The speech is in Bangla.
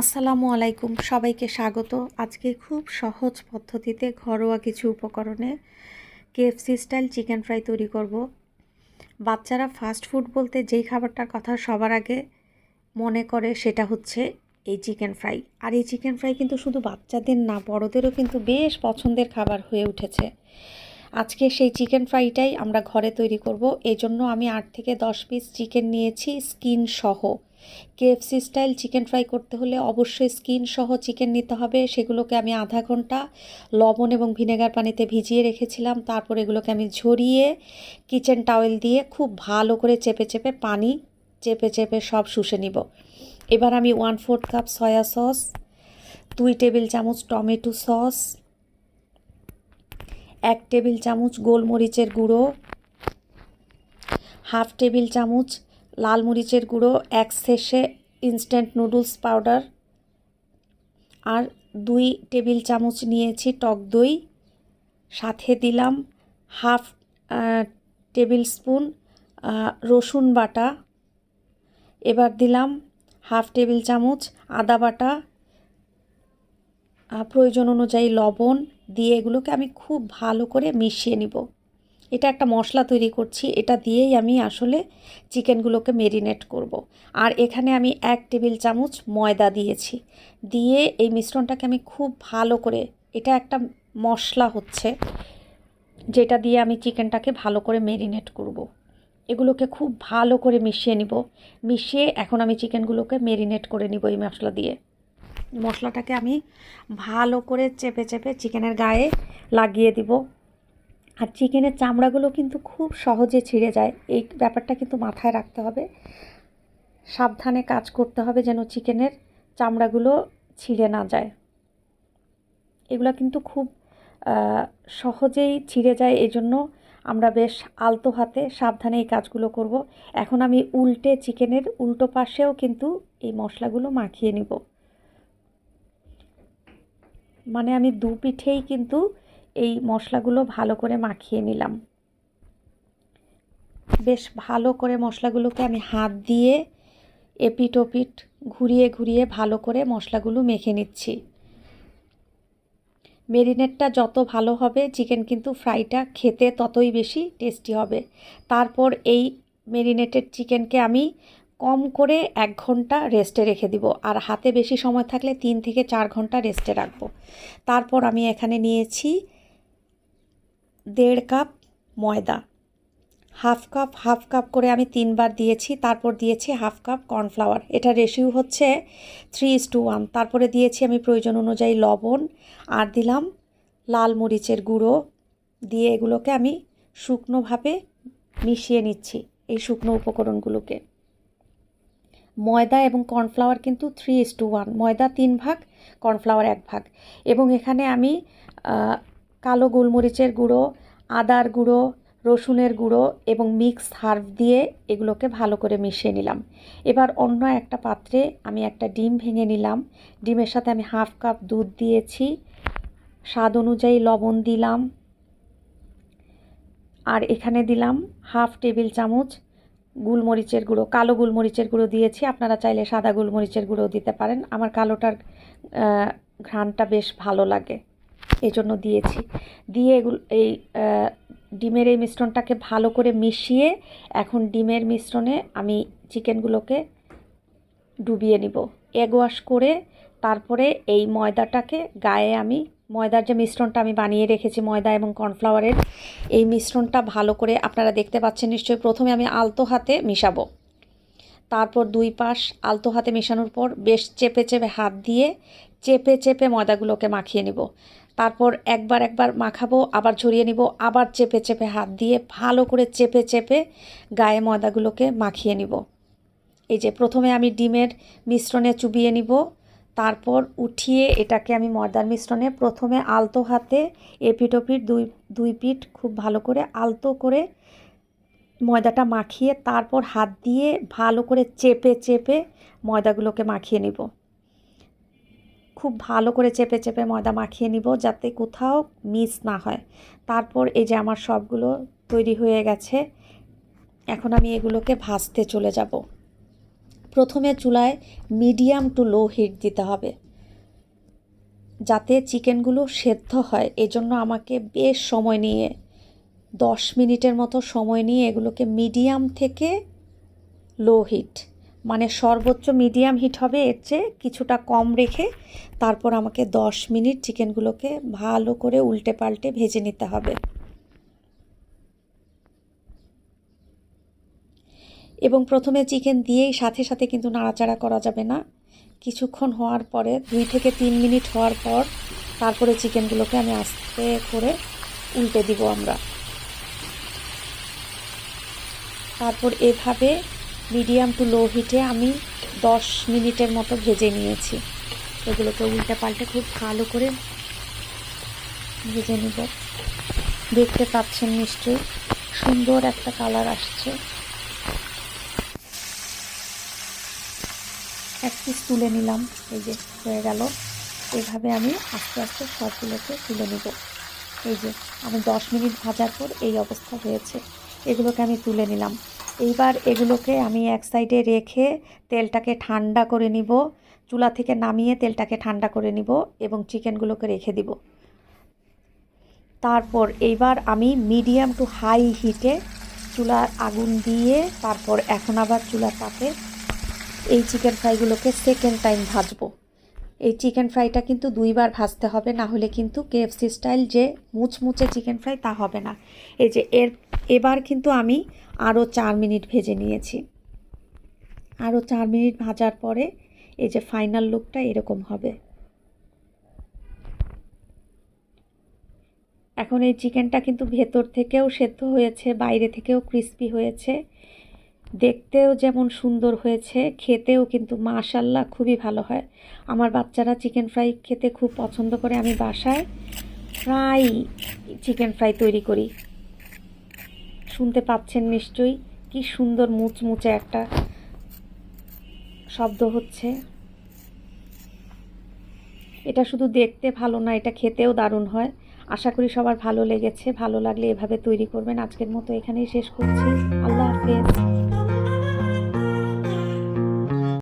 আসসালামু আলাইকুম। সবাইকে স্বাগত। আজকে খুব সহজ পদ্ধতিতে ঘরোয়া কিছু উপকরণে কেএফসি স্টাইল চিকেন ফ্রাই তৈরি করব। বাচ্চারা ফাস্ট ফুড বলতে যেই খাবারটার কথা সবার আগে মনে করে সেটা হচ্ছে এই চিকেন ফ্রাই। আর এই চিকেন ফ্রাই কিন্তু শুধু বাচ্চাদের না, বড়দেরও কিন্তু বেশ পছন্দের খাবার হয়ে উঠেছে। আজকে সেই চিকেন ফ্রাইটাই আমরা ঘরে তৈরি করব। এই জন্য আমি আট থেকে দশ পিস চিকেন নিয়েছি স্কিন সহ। কেএফসি স্টাইল চিকেন ফ্রাই করতে হলে অবশ্যই স্কিন সহ চিকেন নিতে হবে। সেগুলোকে আমি আধা ঘণ্টা লবণ এবং ভিনেগার পানিতে ভিজিয়ে রেখেছিলাম। তারপর এগুলোকে আমি ঝরিয়ে কিচেন টাওয়েল দিয়ে খুব ভালো করে চেপে চেপে পানি চেপে চেপে সব শুষে নিব। এবার আমি one fourth cup soya sauce দুই টেবিল চামচ টমেটো সস এক টেবিল চামচ গোলমরিচের গুঁড়ো, হাফ টেবিল চামচ লাল মরিচের গুঁড়ো, এক শেষে ইনস্ট্যান্ট নুডলস পাউডার আর দুই টেবিল চামচ নিয়েছি টক দই। সাথে দিলাম হাফ টেবিল স্পুন রসুন বাটা। এবার দিলাম হাফ টেবিল চামচ আদা বাটা। প্রয়োজন অনুযায়ী লবণ দিয়ে এগুলোকে আমি খুব ভালো করে মিশিয়ে নিব এটা একটা মশলা তৈরি করছি, এটা দিয়েই আমি আসলে চিকেনগুলোকে মেরিনেট করব। আর এখানে আমি এক টেবিল চামচ ময়দা দিয়েছি দিয়ে এই মিশ্রণটাকে আমি খুব ভালো করে, এটা একটা মশলা হচ্ছে, যেটা দিয়ে আমি চিকেনটাকে ভালো করে মেরিনেট করব। এগুলোকে খুব ভালো করে মিশিয়ে নিব মিশিয়ে এখন আমি চিকেনগুলোকে মেরিনেট করে নিব এই মশলা দিয়ে মশলাটাকে আমি ভালো করে চেপে চেপে চিকেনের গায়ে লাগিয়ে দিব। আর চিকেনের চামড়াগুলো কিন্তু খুব সহজে ছিঁড়ে যায়। এই ব্যাপারটা কিন্তু মাথায় রাখতে হবে। সাবধানে কাজ করতে হবে যেন চিকেনের চামড়াগুলো ছিঁড়ে না যায়। এগুলো কিন্তু খুব সহজেই ছিঁড়ে যায়। এই জন্য আমরা বেশ আলতো হাতে সাবধানে এই কাজগুলো করব। এখন আমি উল্টে চিকেনের উল্টো পাশেও কিন্তু এই মশলাগুলো মাখিয়ে নিব। মানে আমি দু পিঠেই কিন্তু এই মশলাগুলো ভালো করে মাখিয়ে নিলাম। বেশ ভালো করে মশলাগুলোকে আমি হাত দিয়ে এপিট ওপিট ঘুরিয়ে ঘুরিয়ে ভালো করে মশলাগুলো মেখে নিচ্ছি। মেরিনেটটা যত ভালো হবে, চিকেন কিন্তু ফ্রাইটা খেতে ততই বেশি টেস্টি হবে। তারপর এই মেরিনেটেড চিকেনকে আমি কম করে এক ঘণ্টা রেস্টে রেখে দিব। আর হাতে বেশি সময় থাকলে তিন থেকে চার ঘণ্টা রেস্টে রাখব। তারপর আমি এখানে নিয়েছি দেড় কাপ ময়দা। হাফ কাপ হাফ কাপ করে আমি তিনবার দিয়েছি। তারপর দিয়েছি হাফ কাপ কর্নফ্লাওয়ার। এটা রেশিও হচ্ছে থ্রি ইস টু ওয়ান তারপরে দিয়েছি আমি প্রয়োজন অনুযায়ী লবণ। আর দিলাম লাল মরিচের গুঁড়ো। দিয়ে এগুলোকে আমি শুকনোভাবে মিশিয়ে নিচ্ছি এই শুকনো উপকরণগুলোকে। ময়দা এবং কর্নফ্লাওয়ার কিন্তু থ্রি ইস টু ওয়ান ময়দা তিন ভাগ, কর্নফ্লাওয়ার এক ভাগ। এবং এখানে আমি কালো গোলমরিচের গুঁড়ো, আদার গুঁড়ো, রসুনের গুঁড়ো এবং মিক্স হার্ভ দিয়ে এগুলোকে ভালো করে মিশিয়ে নিলাম। এবার অন্য একটা পাত্রে আমি একটা ডিম ভেঙে নিলাম। ডিমের সাথে আমি হাফ কাপ দুধ দিয়েছি। স্বাদ অনুযায়ী লবণ দিলাম। আর এখানে দিলাম হাফ টেবিল চামচ গুলমরিচের গুঁড়ো, কালো গুলমরিচের গুঁড়ো দিয়েছি। আপনারা চাইলে সাদা গুলমরিচের গুঁড়ো দিতে পারেন। আমার কালোটার ঘ্রাণটা বেশ ভালো লাগে। এই জন্য দিয়েছি। দিয়ে এগুলো, এই ডিমের এই মিশ্রণটাকে ভালো করে মিশিয়ে এখন ডিমের মিশ্রণে আমি চিকেনগুলোকে ডুবিয়ে নিব। এগ ওয়াশ করে তারপরে এই ময়দাটাকে গায়ে আমি ময়দার যে মিশ্রণটা আমি বানিয়ে রেখেছি, ময়দা এবং কর্নফ্লাওয়ারের, এই মিশ্রণটা ভালো করে আপনারা দেখতে পাচ্ছেন নিশ্চয়ই। প্রথমে আমি আলতো হাতে মিশাবো। তারপর দুই পাশ আলতো হাতে মেশানোর পর বেশ চেপে চেপে হাত দিয়ে চেপে চেপে ময়দাগুলোকে মাখিয়ে নিব। তারপর একবার একবার মাখাবো, আবার ঝরিয়ে নিব, আবার চেপে চেপে হাত দিয়ে ভালো করে চেপে চেপে গায়ে ময়দাগুলোকে মাখিয়ে নিব। এই যে প্রথমে আমি ডিমের মিশ্রণে চুবিয়ে নিব। তারপর উঠিয়ে এটাকে আমি ময়দার মিশ্রণে প্রথমে আলতো হাতে এপিট ওপিট দুই দুই পিঠ খুব ভালো করে আলতো করে ময়দাটা মাখিয়ে তারপর হাত দিয়ে ভালো করে চেপে চেপে ময়দাগুলোকে মাখিয়ে নিব। খুব ভালো করে চেপে চেপে ময়দা মাখিয়ে নিব যাতে কোথাও মিস না হয়। তারপর এই যে আমার সবগুলো তৈরি হয়ে গেছে, এখন আমি এগুলোকে ভাজতে চলে যাব। প্রথমে চুলায় মিডিয়াম টু লো হিট দিতে হবে। যাতে চিকেনগুলো সেদ্ধ হয়, এজন্য আমাকে বেশ সময় নিয়ে, দশ মিনিটের মতো সময় নিয়ে এগুলোকে মিডিয়াম থেকে লো হিট মানে সর্বোচ্চ মিডিয়াম হিট হবে, এর চেয়ে কিছুটা কম রেখে তারপর আমাকে দশ মিনিট চিকেনগুলোকে ভালো করে উল্টে পাল্টে ভেজে নিতে হবে। এবং প্রথমে চিকেন দিয়েই সাথে সাথে কিন্তু নাড়াচাড়া করা যাবে না। কিছুক্ষণ হওয়ার পরে দুই থেকে তিন মিনিট হওয়ার পর তারপরে চিকেনগুলোকে আমি আস্তে করে উল্টে দিব আমরা। তারপর এভাবে মিডিয়াম টু লো হিটে আমি দশ মিনিটের মতো ভেজে নিয়েছি। এগুলোকে উল্টে পাল্টে খুব ভালো করে ভেজে নিব। দেখতে পাচ্ছেন নিশ্চয়ই সুন্দর একটা কালার আসছে। এক পিস তুলে নিলাম। এই যে, হয়ে গেল। এভাবে আমি আস্তে আস্তে সবগুলোকে তুলে নেব। এই যে, আমি দশ মিনিট ভাজার পর এই অবস্থা হয়েছে। এগুলোকে আমি তুলে নিলাম। এইবার এগুলোকে আমি এক সাইডে রেখে তেলটাকে ঠান্ডা করে নিব। চুলা থেকে নামিয়ে তেলটাকে ঠান্ডা করে নিব এবং চিকেনগুলোকে রেখে দিব। তারপর এইবার আমি মিডিয়াম টু হাই হিটে চুলার আগুন দিয়ে তারপর এখন আবার চুলার তাপে এই চিকেন ফ্রাইগুলোকে সেকেন্ড টাইম ভাজবো। এই চিকেন ফ্রাইটা কিন্তু দুইবার ভাজতে হবে, না হলে কিন্তু কেএফসি স্টাইল যে মুচমুচে চিকেন ফ্রাই তা হবে না। এই যে এর, এবার কিন্তু আমি আরও চার মিনিট ভেজে নিয়েছি। আরও চার মিনিট ভাজার পরে এই যে ফাইনাল লুকটা এরকম হবে। এখন এই চিকেনটা কিন্তু ভেতর থেকেও সেদ্ধ হয়েছে, বাইরে থেকেও ক্রিস্পি হয়েছে। দেখতেও যেমন সুন্দর হয়েছে, খেতেও কিন্তু মাশাল্লাহ খুবই ভালো হয়। আমার বাচ্চারা চিকেন ফ্রাই খেতে খুব পছন্দ করে। আমি বাসায় প্রায় চিকেন ফ্রাই তৈরি করি। শুনতে পাচ্ছেন নিশ্চয়ই কি সুন্দর মুচমুচে একটা শব্দ হচ্ছে। এটা শুধু দেখতে ভালো না, এটা খেতেও দারুণ হয়। আশা করি সবার ভালো লেগেছে। ভালো লাগলে এভাবে তৈরি করবেন। আজকের মতো এখানেই শেষ করছি। আল্লাহ হাফেজ।